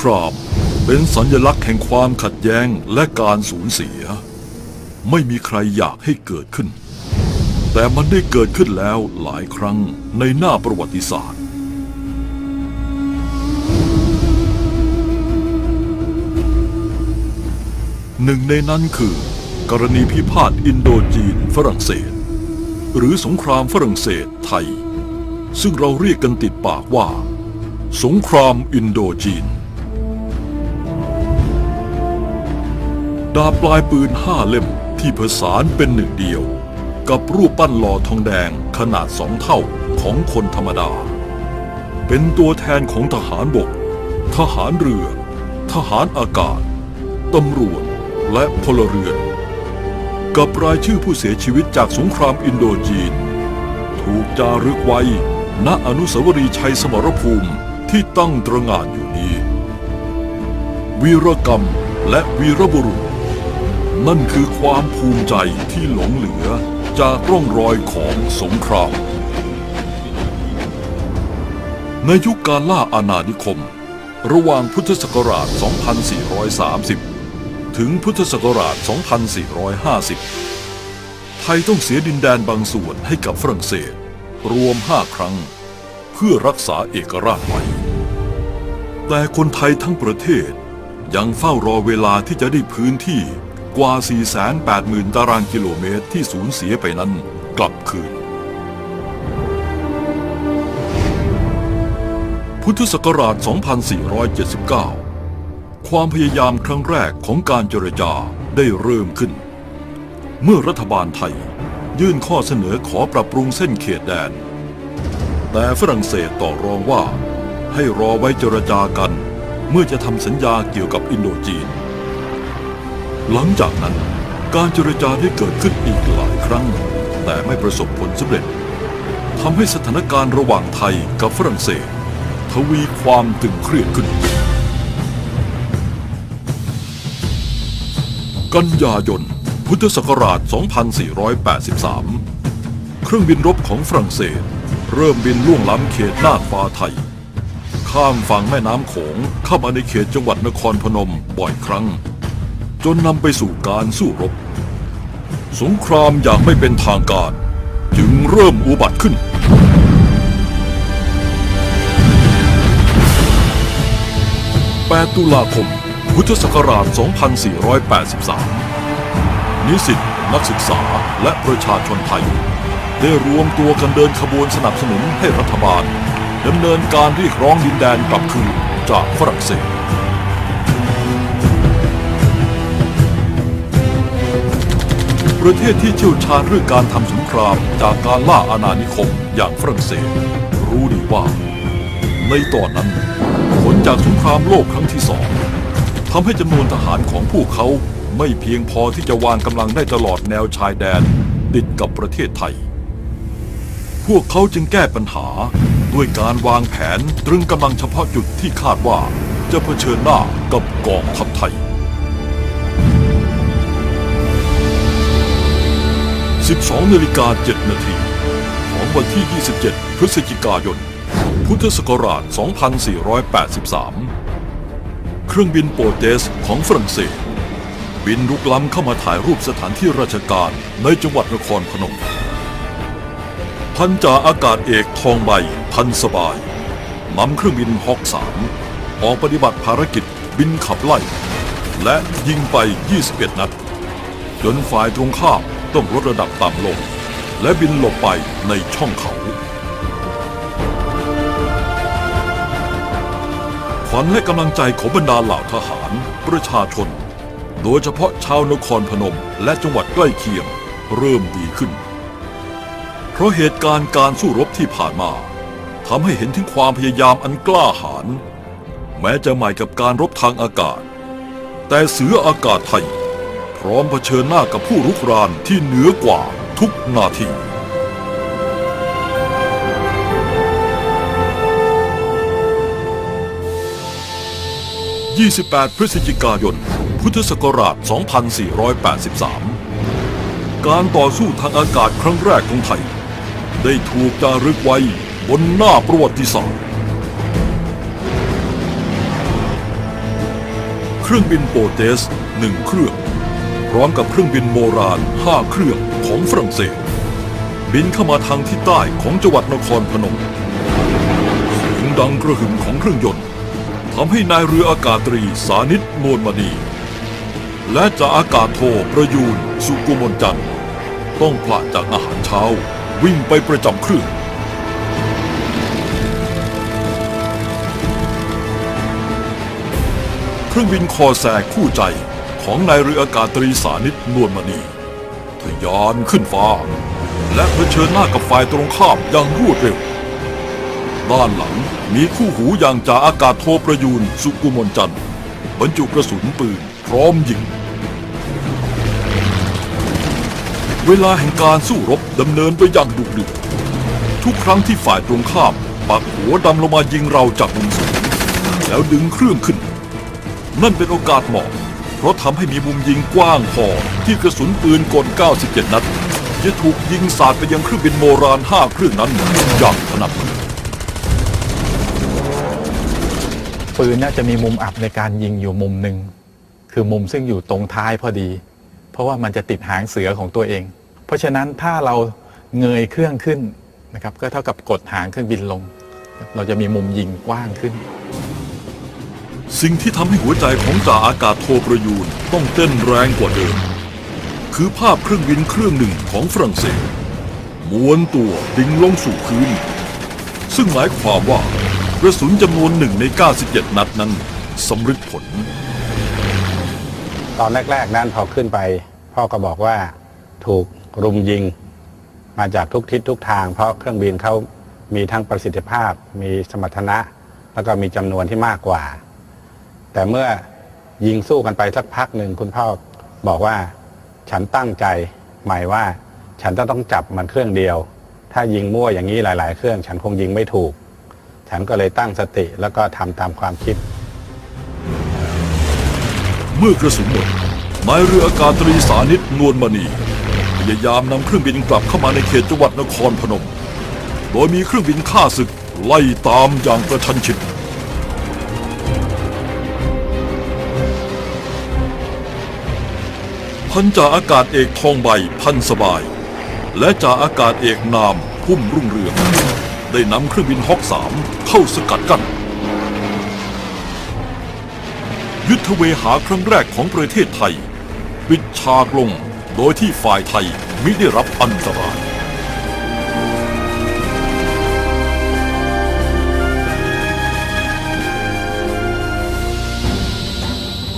สงครามเป็นสัญลักษณ์แห่งความขัดแย้งและการสูญเสีย ไม่มีใครอยากให้เกิดขึ้น แต่มันได้เกิดขึ้นแล้วหลายครั้งในหน้าประวัติศาสตร์ หนึ่งในนั้นคือ กรณีพิพาทอินโดจีนฝรั่งเศส หรือสงครามฝรั่งเศสไทย ซึ่งเราเรียกกันติดปากว่า สงครามอินโดจีน ดาบปลายปืนห้าเล่มที่ผสานเป็นหนึ่งเดียว กับรูปปั้นหล่อทองแดงขนาดสองเท่าของคนธรรมดา เป็นตัวแทนของทหารบก ทหารเรือ ทหารอากาศ ตำรวจ และพลเรือน กับรายชื่อผู้เสียชีวิตจากสงครามอินโดจีน ถูกจารึกไว้ณอนุสาวรีย์ชัยสมรภูมิที่ตั้งตระหง่านอยู่นี้ วีรกรรมและวีรบุรุษ นั่นคือความภูมิใจที่หลงเหลือจากร่องรอยของสงคราม ในยุคการล่าอาณานิคม ระหว่างพุทธศักราช 2430 ถึงพุทธศักราช 2450 ไทยต้องเสียดินแดนบางส่วนให้กับฝรั่งเศส รวม5ครั้ง เพื่อรักษาเอกราชไว้แต่คนไทยทั้งประเทศยังเฝ้ารอเวลาที่จะได้พื้นที่ กว่า 480,000 ตารางกิโลเมตรที่สูญเสียไปนั้นกลับคืน พุทธศักราช 2479 ความพยายามครั้งแรกของการเจรจาได้เริ่มขึ้น เมื่อรัฐบาลไทยยื่นข้อเสนอขอปรับปรุงเส้นเขตแดน แต่ฝรั่งเศสต่อรองว่าให้รอไว้เจรจากัน เมื่อจะทำสัญญาเกี่ยวกับอินโดจีน หลังจากนั้น การเจรจาได้เกิดขึ้นอีกหลายครั้ง แต่ไม่ประสบผลสำเร็จทำให้สถานการณ์ระหว่างไทยกับฝรั่งเศส ทวีความตึงเครียดขึ้น กันยายน พุทธศักราช 2483 เครื่องบินรบของฝรั่งเศส เริ่มบินล่วงล้ำเขตน่านฟ้าไทย ข้ามฝั่งแม่น้ำโขงเข้ามาในเขตจังหวัดนครพนมบ่อยครั้ง จนนำไปสู่การสู้รบ สงครามอย่างไม่เป็นทางการ จึงเริ่มอุบัติขึ้น 8 ตุลาคม พุทธศักราช 2483 นิสิตนักศึกษาและประชาชนไทย ได้รวมตัวกันเดินขบวนสนับสนุนให้รัฐบาลดำเนินการเรียกร้องดินแดนกลับคืนจากฝรั่งเศส ประเทศที่เชี่ยวชาญเรื่องการทำสงครามจากการล่าอาณานิคมอย่างฝรั่งเศส รู้ดีว่า ในตอนนั้น ผลจากสงครามโลกครั้งที่สองทำให้จำนวนทหารของพวกเขาไม่เพียงพอที่จะวางกำลังได้ตลอดแนวชายแดนติดกับประเทศไทย พวกเขาจึงแก้ปัญหาด้วยการวางแผนตรึงกำลังเฉพาะจุดที่คาดว่าจะเผชิญหน้ากับกองทัพไทย 12นาฬิกา7นาทีของวันที่ 27 พฤศจิกายน พุทธศักราช 2483 เครื่องบินโปรเตสของฝรั่งเศส บินรุกล้ำเข้ามาถ่ายรูปสถานที่ราชการในจังหวัดนครพนม พันจ่าอากาศเอกทองใบพันสบายนำเครื่องบินฮอกสามออกปฏิบัติภารกิจบินขับไล่ และยิงไป 21 นัด จนฝ่ายตรงข้าม ต้องลดระดับต่ำลง และบินหลบไปในช่องเขา ขวัญและกำลังใจของบรรดาเหล่าทหาร ประชาชน โดยเฉพาะชาวนครพนมและจังหวัดใกล้เคียงเริ่มดีขึ้น เพราะเหตุการณ์การสู้รบที่ผ่านมาทำให้เห็นถึงความพยายามอันกล้าหาญแม้จะใหม่กับการรบทางอากาศ แต่เสืออากาศไทย พร้อมเผชิญหน้ากับผู้รุกรานที่เหนือกว่าทุกนาที 28 พฤศจิกายน พุทธศักราช 2483 การต่อสู้ทางอากาศครั้งแรกของไทย ได้ถูกจารึกไว้บนหน้าประวัติศาสตร์รื่องบินโปเตสหนึ่งเครื่อง พร้อมกับเครื่องบินโบราณห้าเครื่องของฝรั่งเศส บินเข้ามาทางทิศใต้ของจังหวัดนครพนมเสียงดังกระหึ่มของเครื่องยนต์ทำให้นายเรืออากาศตรีสานิตนวลมณี และจ่าอากาศโทประยูนสุกุมลจันทร์ต้องพลาดจากอาหารเช้า วิ่งไปประจำเครื่องเครื่องบินคอแซคู่ใจ ของนายเรืออากาศตรีสานิตนวลมณีทะยานขึ้นฟ้า และเผชิญหน้ากับฝ่ายตรงข้ามอย่างรวดเร็ว ด้านหลังมีคู่หูอย่างจ่าอากาศโทประยูนสุกุมลจันทร์บรรจุกระสุนปืนพร้อมยิง เวลาแห่งการสู้รบดำเนินไปอย่างดุเดือดทุกครั้งที่ฝ่ายตรงข้ามปักหัวดำลงมายิงเราจากมุมสูงแล้วดึงเครื่องขึ้น นั่นเป็นโอกาสเหมาะ เพราะทำให้มีมุมยิงกว้างพอที่กระสุนปืนกล 97 นัด จะถูกยิงสาดไปยังเครื่องบินโบราณ 5 เครื่องนั้นอย่างถนัดปืนน่าจะมีมุมอับในการยิงอยู่มุมหนึ่งคือมุมซึ่งอยู่ตรงท้ายพอดี เพราะว่ามันจะติดหางเสือของตัวเอง เพราะฉะนั้นถ้าเราเงยเครื่องขึ้นนะครับก็เท่ากับกดหางเครื่องบินลง เราจะมีมุมยิงกว้างขึ้น สิ่งที่ทำให้หัวใจของจ่าอากาศโทประยูนต้องเต้นแรงกว่าเดิม คือภาพเครื่องบินเครื่องหนึ่งของฝรั่งเศสม้วนตัวดิ่งลงสู่พื้น ซึ่งหมายความว่ากระสุนจำนวนหนึ่งใน 97 นัดนั้นสำเร็จผล ตอนแรก ๆ นั้นพอขึ้นไป พ่อก็บอกว่าถูกรุมยิง มาจากทุกทิศทุกทาง เพราะเครื่องบินเขามีทั้งประสิทธิภาพ มีสมรรถนะ แล้วก็มีจำนวนที่มากกว่า แต่เมื่อยิงสู้กันไปสักพักหนึ่งคุณพ่อบอกว่า ฉันตั้งใจหมายว่า ฉันต้องต้องจับมันเครื่องเดียว ถ้ายิงมั่วอย่างนี้หลาย ๆ เครื่อง ฉันคงยิงไม่ถูก ฉันก็เลยตั้งสติแล้วก็ทำตามความคิด เมื่อกระสุนหมดนายเรืออากาศตรีสานิตนวลมณีพยายามนำเครื่องบินกลับเข้ามาในเขตจังหวัดนครพนม โดยมีเครื่องบินฆ่าศึกไล่ตามอย่างกระชันชิด พันจ่าอากาศเอกทองใบพันสบาย และจ่าอากาศเอกนามพุ่มรุ่งเรือง ได้นำเครื่องบินฮอกสามเข้าสกัดกั้นยุทธเวหาครั้งแรกของประเทศไทย ปิดฉากลงโดยที่ฝ่ายไทยมิได้รับอันตราย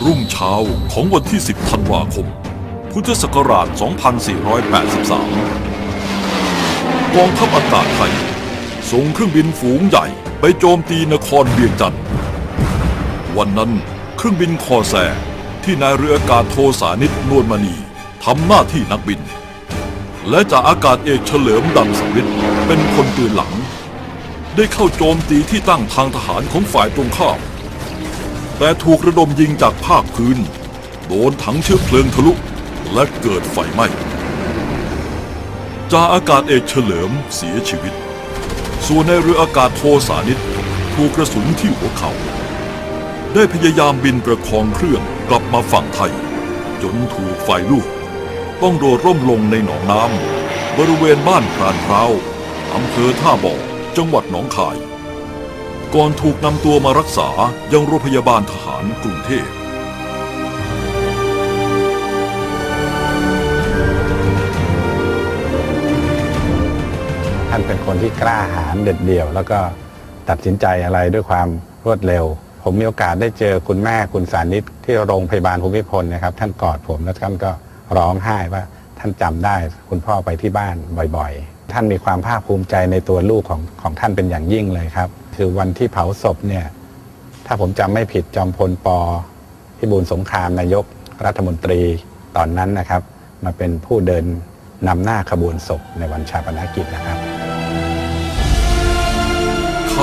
รุ่งเช้าของวันที่ 10 ธันวาคม พุทธศักราช 2483 กองทัพอากาศไทย ส่งเครื่องบินฝูงใหญ่ไปโจมตีนครเวียงจันทร์ วันนั้นเครื่องบินคอแซที่นายเรืออากาศโทสานิตนวลมณีทำหน้าที่นักบิน และจ่าอากาศเอกเฉลิมดังสำริดเป็นคนปืนหลัง ได้เข้าโจมตีที่ตั้งทางทหารของฝ่ายตรงข้ามแต่ถูกระดมยิงจากภาคพื้น โดนถังเชื้อเพลิงทะลุ และเกิดไฟไหม้จ่าอากาศเอกเฉลิมเสียชีวิต ส่วนในเรืออากาศโทสานิตถูกกระสุนที่หัวเขา่าได้พยายามบินประคองเครื่องกลับมาฝั่งไทย จนถูกไฟลูก ต้องโดดร่มลงในหนองน้ำบริเวณบ้านพรานพร้าวอำเภอท่าบ่อจังหวัดหนองคาย ก่อนถูกนำตัวมารักษายังโรงพยาบาลทหารกรุงเทพ เป็นคนที่กล้าหาญเด็ดเดี่ยว แล้วก็ตัดสินใจอะไรด้วยความรวดเร็ว ผมมีโอกาสได้เจอคุณแม่คุณสานิตที่โรงพยาบาลภูมิพลนะครับ ท่านกอดผมแล้วท่านก็ร้องไห้ว่าท่านจำได้คุณพ่อไปที่บ้านบ่อยๆ ท่านมีความภาคภูมิใจในตัวลูกของของท่านเป็นอย่างยิ่งเลยครับ คือวันที่เผาศพเนี่ยถ้าผมจำไม่ผิดจอมพลปพิบูลสงครามนายกรัฐมนตรีตอนนั้นนะครับ มาเป็นผู้เดินนำหน้าขบวนศพในวันชาปนกิจนะครับ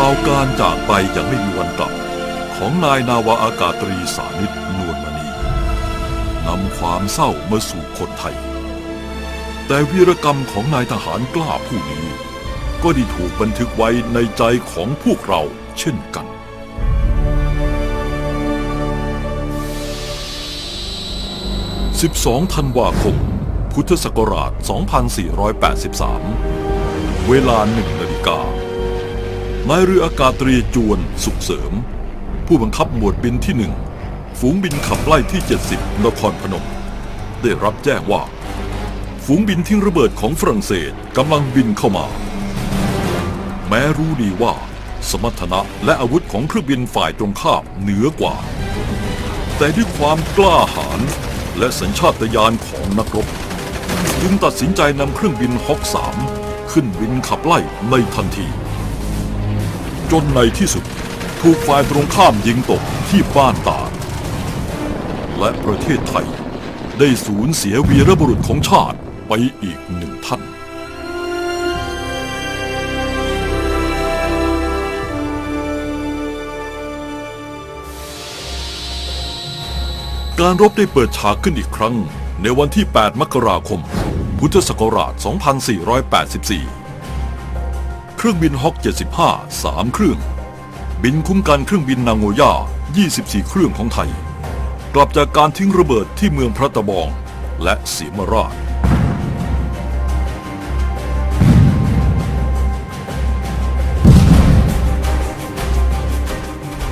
ข่าวการจากไปอย่างไม่มีวันกลับ ของนายนาวาอากาศตรีสานิตนวลมณีนำความเศร้ามาสู่คนไทย แต่วีรกรรมของนายทหารกล้าผู้นี้ ก็ได้ถูกบันทึกไว้ในใจของพวกเราเช่นกัน12ธันวาคม พุทธศักราช 2483 เวลาหนึ่งนาฬิกา นายเรืออากาศตรีจวนสุขเสริม ผู้บังคับหมวดบินที่หนึ่งฝูงบินขับไล่ที่ 70 นครพนม ได้รับแจ้งว่า ฝูงบินทิ้งระเบิดของฝรั่งเศสกำลังบินเข้ามา แม้รู้ดีว่า สมรรถนะและอาวุธของเครื่องบินฝ่ายตรงข้ามเหนือกว่า แต่ด้วยความกล้าหาญและสัญชาตญาณของนักรบ จึงตัดสินใจนำเครื่องบินฮอก3ขึ้นบินขับไล่ในทันที จนในที่สุด ถูกฝ่ายตรงข้ามยิงตกที่บ้านตาดและประเทศไทย ได้สูญเสียวีรบุรุษของชาติไปอีกหนึ่งท่านการรบได้เปิดฉากขึ้นอีกครั้ง ในวันที่ 8 มกราคม พุทธศักราช 2484 เครื่องบินฮอก 75 3 เครื่อง บินคุ้มกันเครื่องบินนางโงย่า 24 เครื่องของไทย กลับจากการทิ้งระเบิดที่เมืองพระตะบอง และเสียมราช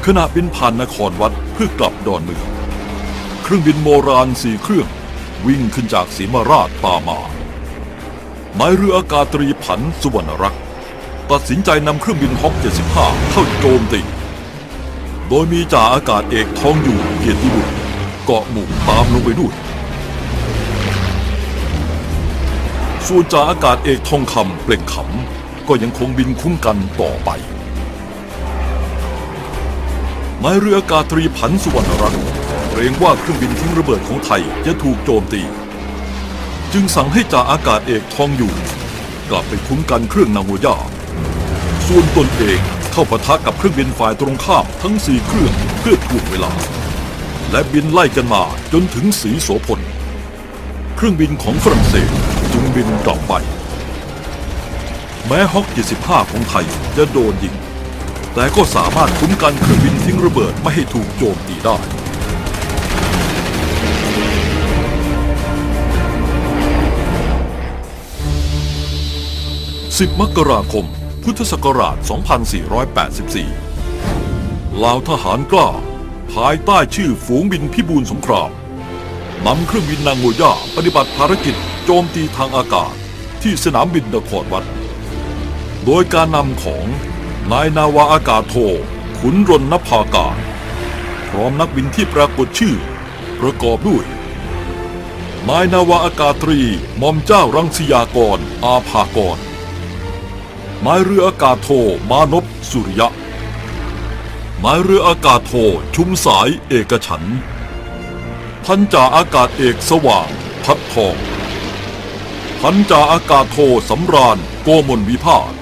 ขณะบินผ่านนครวัดเพื่อกลับดอนเมือง เครื่องบินโบราณสี่เครื่อง วิ่งขึ้นจากศรีมาราชตามมาหมายเรืออากาศตรีผันสุวรรณรักษ์ ตัดสินใจนำเครื่องบินฮอก75 เข้าโจมตี โดยมีจ่าอากาศเอกทองอยู่เกียรติบุตรเกาะหมู่ตามลงไปด้วย ส่วนจ่าอากาศเอกทองคำเปล่งขำก็ยังคงบินคุ้มกันต่อไปนายเรืออากาศตรีผันสุวรรณรักษ์เกรงว่าเครื่องบินทิ้งระเบิดของไทยจะถูกโจมตี จึงสั่งให้จ่าอากาศเอกทองอยู่ กลับไปคุ้มกันเครื่องนาโงย่า ส่วนตนเองเข้าปะทะกับเครื่องบินฝ่ายตรงข้ามทั้งสี่เครื่องเพื่อถ่วงเวลา และบินไล่กันมาจนถึงสีโสพล เครื่องบินของฝรั่งเศสจึงบินกลับไป แม้ฮอก 75 ของไทยจะโดนยิง แต่ก็สามารถคุ้มกันเครื่องบินทิ้งระเบิดไม่ให้ถูกโจมตีได้10 มกราคม พุทธศักราช 2484 ลาวทหารกล้า ภายใต้ชื่อฝูงบินพิบูลสงครามนำเครื่องบินนางโงย่าปฏิบัติภารกิจโจมตีทางอากาศที่สนามบินนครวัด โดยการนำของนายนาวาอากาศโท ขุนรนนภากาศ พร้อมนักบินที่ปรากฏชื่อ ประกอบด้วยนายนาวาอากาศตรีมอมเจ้ารังสียากร อาภากร นายเรืออากาศโทมานพสุริยะนายเรืออากาศโทชุมสายเอกฉัน พันจ่าอากาศเอกสว่างพัดทอง พันจ่าอากาศโทสำราญโกมลวิภาส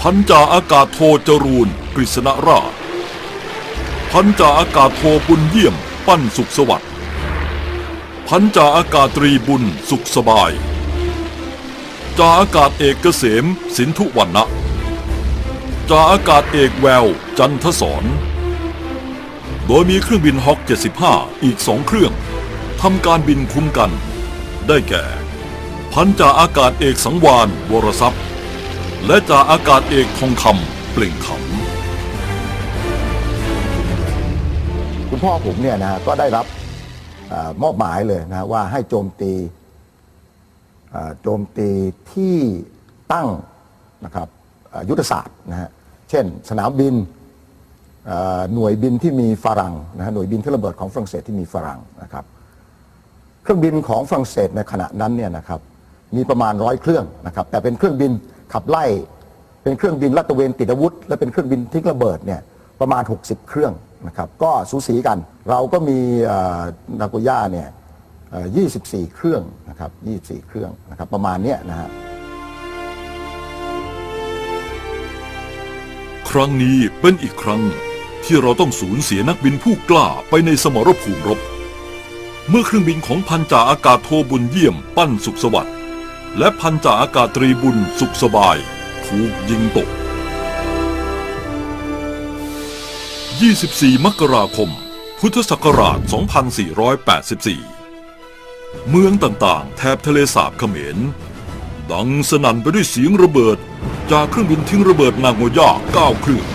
พันจ่าอากาศโทจรูนกฤษณราช พันจ่าอากาศโทบุญเยี่ยม ปั้นสุขสวัสดิ์พันจ่าอากาศตรีบุญสุขสบาย จ่าอากาศเอกเกษม สินทุวรรณะจ่าอากาศเอกแวว จันทศร โดยมีเครื่องบินฮอก75 อีกสองเครื่องทำการบินคุ้มกัน ได้แก่ พันจ่าอากาศเอกสังวานวรทรัพย์ และจ่าอากาศเอกทองคำเปล่งขำคุณพ่อผมเนี่ยนะก็ได้รับอมอบหมายเลยนะว่าให้โจมตี โจมตีที่ตั้งนะครับยุทธศาสตร์นะฮะเช่น สนามบินหน่วยบินที่มีฝรั่งนะฮะหน่วยบินที่ระเบิดของฝรั่งเศสที่มีฝรั่งนะครับ เครื่องบินของฝรั่งเศสในขณะนั้นเนี่ยนะครับมีประมาณร้อยเครื่องนะครับ แต่เป็นเครื่องบินขับไล่ เป็นเครื่องบินลาดตระเวนติดอาวุธ และเป็นเครื่องบินทิ้งระเบิดเนี่ยประมาณ 60 เครื่องนะครับ ก็สูสีกัน เราก็มีนาโกย่าเนี่ย 24 เครื่องนะครับ24 เครื่องนะครับประมาณเนี้ยนะฮะครั้งนี้เป็นอีกครั้งที่เราต้องสูญเสียนักบินผู้กล้าไปในสมรภูมิรบ เมื่อเครื่องบินของพันจ่าอากาศโทบุญเยี่ยมปั้นสุขสวัสดิ์และพันจ่าอากาศตรีบุญสุขสบาย ถูกยิงตก 24 มกราคม พุทธศักราช 2484 เมืองต่างๆ แถบทะเลสาบเขมร ดังสนั่นไปด้วยเสียงระเบิด จากเครื่องบินทิ้งระเบิดนางโงย่า9เครื่อง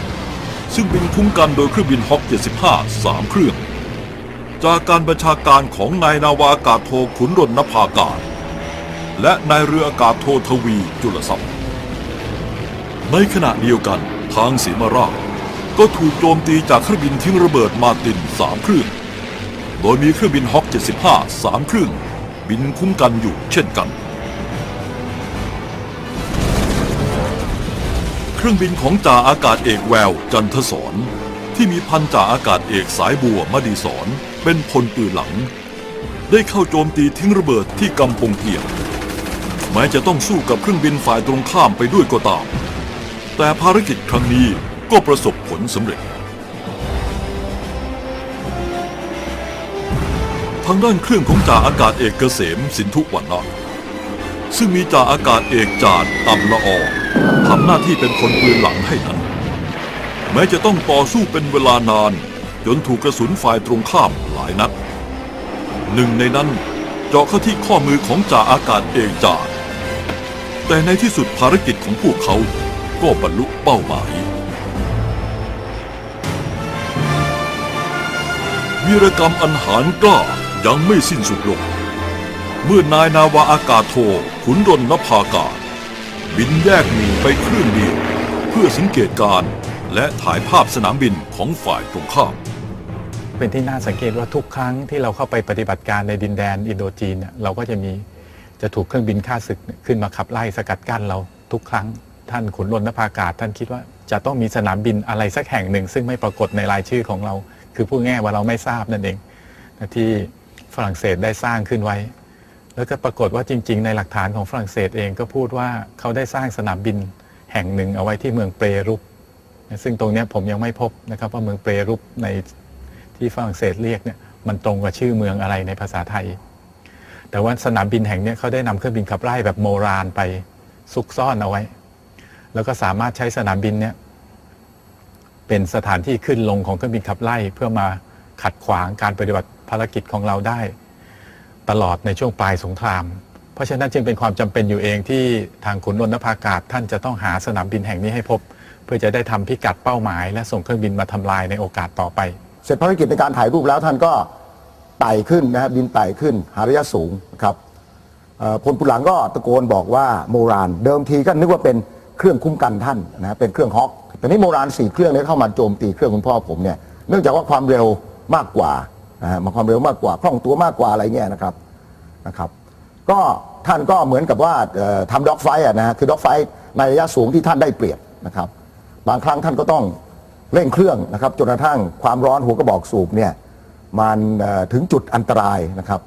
ซึ่งบินคุ้มกันโดยเครื่องบินฮอก 75 3 เครื่อง จากการบัญชาการของนายนาวาอากาศโทขุนรนนภากาศและนายเรืออากาศโททวีจุลทรัพย์ ในขณะเดียวกันทางสีมาราก็ถูกโจมตีจากเครื่องบินทิ้งระเบิดมาติน3เครื่อง โดยมีเครื่องบินฮอก75 3 เครื่อง บินคุ้มกันอยู่เช่นกัน เครื่องบินของจ่าอากาศเอกแวว จันทศรที่มีพันจ่าอากาศเอกสายบัวมดีสอนเป็นพลปืนหลัง ได้เข้าโจมตีทิ้งระเบิดที่กำปงเกียงแม้จะต้องสู้กับเครื่องบินฝ่ายตรงข้ามไปด้วยก็ตาม แต่ภารกิจครั้งนี้ก็ประสบผลสำเร็จ ทางด้านเครื่องของจ่าอากาศเอกเกษมสินทุวันนะซึ่งมีจ่าอากาศเอกจาดต่ำละออทำหน้าที่เป็นคนปืนหลังให้นั้น แม้จะต้องต่อสู้เป็นเวลานาน จนถูกกระสุนฝ่ายตรงข้ามหลายนัด หนึ่งในนั้นเจาะเข้าที่ข้อมือของจ่าอากาศเอกจาดแต่ในที่สุดภารกิจของพวกเขาก็บรรลุเป้าหมายวีรกรรมอันหารกล้า ยังไม่สิ้นสุดลง เมื่อนายนาวาอากาศโทขุนรนนภากาศ บินแยกหมู่ไปครื่องเดียว เพื่อสังเกตการณ์และถ่ายภาพสนามบินของฝ่ายตรงข้าม เป็นที่น่าสังเกตว่าทุกครั้งที่เราเข้าไปปฏิบัติการในดินแดนอินโดจีนเนี่ยเราก็จะมีจะถูกเครื่องบินฆ่าศึกขึ้นมาขับไล่สกัดกั้นเราทุกครั้งท่านขุนรนนภากาศ ท่านคิดว่าจะต้องมีสนามบินอะไรสักแห่งหนึ่ง ซึ่งไม่ปรากฏในรายชื่อของเรา คือพูดง่ายว่าเราไม่ทราบนั่นเองที่ ฝรั่งเศสได้สร้างขึ้นไว้ แล้วก็ปรากฏว่าจริง ๆ ในหลักฐานของฝรั่งเศสเองก็พูดว่าเขาได้สร้างสนามบินแห่งหนึ่งเอาไว้ที่เมืองเปรุปซึ่งตรงนี้ผมยังไม่พบนะครับว่าเมืองเปรุปในที่ฝรั่งเศสเรียกเนี่ยมันตรงกับชื่อเมืองอะไรในภาษาไทย แต่ว่าสนามบินแห่งนี้เขาได้นำเครื่องบินขับไล่แบบโมราณไปซุกซ่อนเอาไว้ แล้วก็สามารถใช้สนามบินเนี่ยเป็นสถานที่ขึ้นลงของเครื่องบินขับไล่เพื่อมา ขัดขวางการปฏิบัติภารกิจของเราได้ ตลอดในช่วงปลายสงคราม เพราะฉะนั้นจึงเป็นความจำเป็นอยู่เองที่ทางขุนรนภากาศท่านจะต้องหาสนามบินแห่งนี้ให้พบ เพื่อจะได้ทำพิกัดเป้าหมาย และส่งเครื่องบินมาทำลายในโอกาสต่อไป เสร็จภารกิจในการถ่ายรูปแล้วท่านก็ไต่ขึ้นนะครับบินไต่ขึ้นหาระยะสูงครับพลปุหลังก็ตะโกนบอกว่าโมรานเดิมทีก็นึกว่าเป็นเครื่องคุ้มกันท่านนะฮะเป็นเครื่องฮอกแต่นี้โมรานสี่เครื่องนี้เข้ามาโจมตีเครื่องคุณพ่อผมเนี่ยเนื่องจากว่าความเร็ว มากกว่านะฮะมาความเร็วมากกว่าคล่องตัวมากกว่าอะไรเงี้ยนะครับนะครับ ก็ท่านก็เหมือนกับว่าทำด็อกไฟต์อะนะฮะคือด็อกไฟในระยะสูงที่ท่านได้เปรียบนะครับ บางครั้งท่านก็ต้องเร่งเครื่องนะครับจนกระทั่งความร้อนหัวกระบอกสูบเนี่ยมันถึงจุดอันตรายนะครับ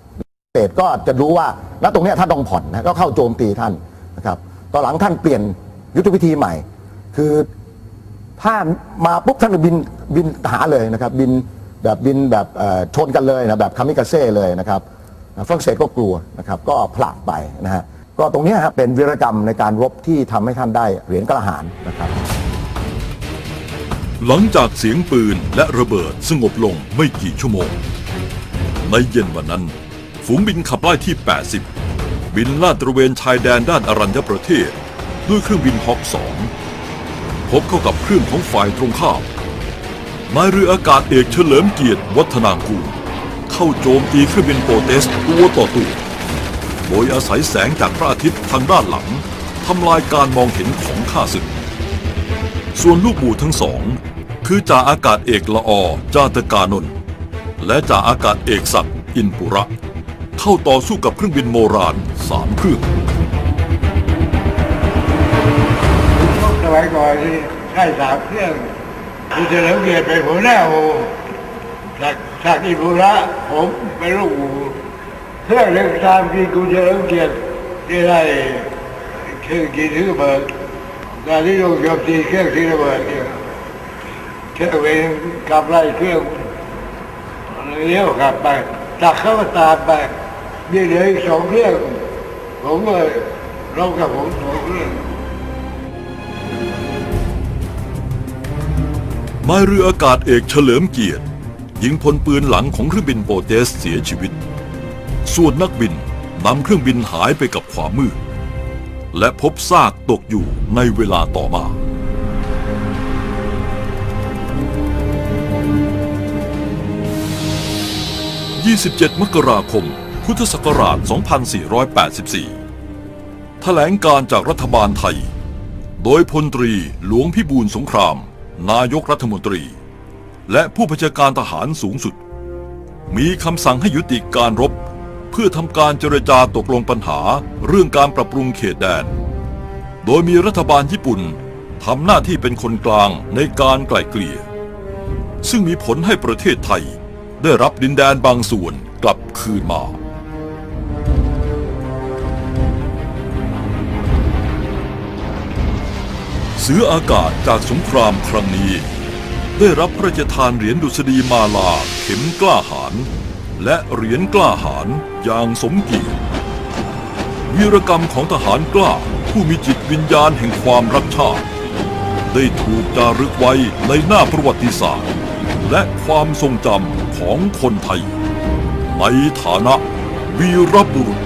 เศษก็จะรู้ว่าณตรงเนี้ยท่านต้องผ่อนนะก็เข้าโจมตีท่านนะครับตอนหลังท่านเปลี่ยนยุทธวิธีใหม่ คือถ้ามาปุ๊บท่านก็บินบินหาเลยนะครับ บิน แบบบินแบบชนกันเลยนะแบบคามิกาเซ่เลยนะครับฝรั่งเศสก็กลัวนะครับก็ผลักไปนะฮะก็ตรงนี้ยครับเป็นวีรกรรมในการรบที่ทำให้ท่านได้เหรียญกล้าหาญนะครับ หลังจากเสียงปืนและระเบิดสงบลงไม่กี่ชั่วโมง ในเย็นวันนั้น ฝูงบินขับไล่ที่ 80 บินลาดตระเวนชายแดนด้านอรัญญประเทศ ด้วยเครื่องบินฮอก2พบเข้ากับเครื่องของฝ่ายตรงข้าม นายเรืออากาศเอกเฉลิมเกียรติวัฒนางกูลเข้าโจมตีเครื่องบินโปรเตสตัวต่อตัวโดยอาศัยแสงจากพระอาทิตย์ทางด้านหลังทำลายการมองเห็นของข้าศึก ส่วนลูกหมู่ทั้งสอง คือจ่าอากาศเอกละอจาตกานนท์และจ่าอากาศเอกศักดิ์อินปุระ เข้าต่อสู้กับเครื่องบินโมรานสามเครื่องสมัยก่อนที่ใช้สามเครื่อง คุณเฉลิมเกียรติเป็นหัวหน้าหมู่จากจากอิบุระผมเป็นลูกหมู่เครื่องเล็กตามที่คุณเฉลิมเกียรติที่ได้คือกินที่ระเบิดตอนที่ลงโจมตีเครื่องที่ระเบิดเนี่ยเครื่องเวนกลับไล่เครื่องเลี้ยวกลับไปตักเข้ามาตามไปนี่เหลืออีกสองเครื่องผมเลยรบกับผมสองเครื่อง นายเรืออากาศเอกเฉลิมเกียรติ ยิงพลปืนหลังของเครื่องบินโปเตสเสียชีวิต ส่วนนักบินนำเครื่องบินหายไปกับความมืด และพบซากตกอยู่ในเวลาต่อมา 27 มกราคม พุทธศักราช 2484 แถลงการจากรัฐบาลไทย โดยพลตรีหลวงพิบูลสงคราม นายกรัฐมนตรี และผู้บัญชาการทหารสูงสุด มีคำสั่งให้ยุติการรบ เพื่อทำการเจรจาตกลงปัญหาเรื่องการปรับปรุงเขตแดน โดยมีรัฐบาลญี่ปุ่นทำหน้าที่เป็นคนกลางในการไกล่เกลี่ย ซึ่งมีผลให้ประเทศไทยได้รับดินแดนบางส่วนกลับคืนมา เสืออากาศจากสงครามครั้งนี้ ได้รับพระราชทานเหรียญดุษฎีมาลาเข็มกล้าหาญและเหรียญกล้าหาญอย่างสมเกียรติวีรกรรมของทหารกล้าผู้มีจิตวิญญาณแห่งความรักชาติ ได้ถูกจารึกไว้ในหน้าประวัติศาสตร์ และความทรงจำของคนไทย ในฐานะวีรบุรุษ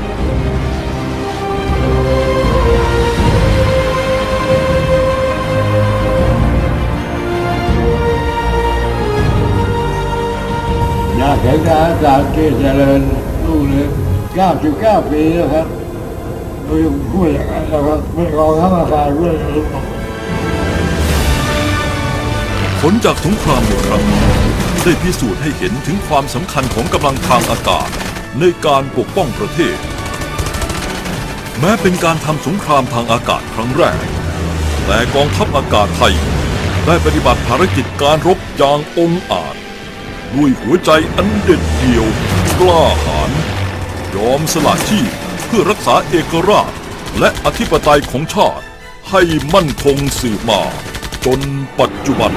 อยากเห็นทหารสามที่เจริญรุ่งเรือง99 ปีแล้วครับเรายังพูดอย่างนั้นนะครับไม่กองทัพอากาศด้วยนะครับผลจากสงครามในครั้งนี้ได้พิสูจน์ให้เห็นถึงความสำคัญของกำลังทางอากาศในการปกป้องประเทศ แม้เป็นการทำสงครามทางอากาศครั้งแรก แต่กองทัพอากาศไทย ได้ปฏิบัติภารกิจการรบอย่างองอาจ ด้วยหัวใจอันเด็ดเดี่ยว กล้าหาญยอมสละชีพเพื่อรักษาเอกราช และอธิปไตยของชาติ ให้มั่นคงสืบมา จนปัจจุบัน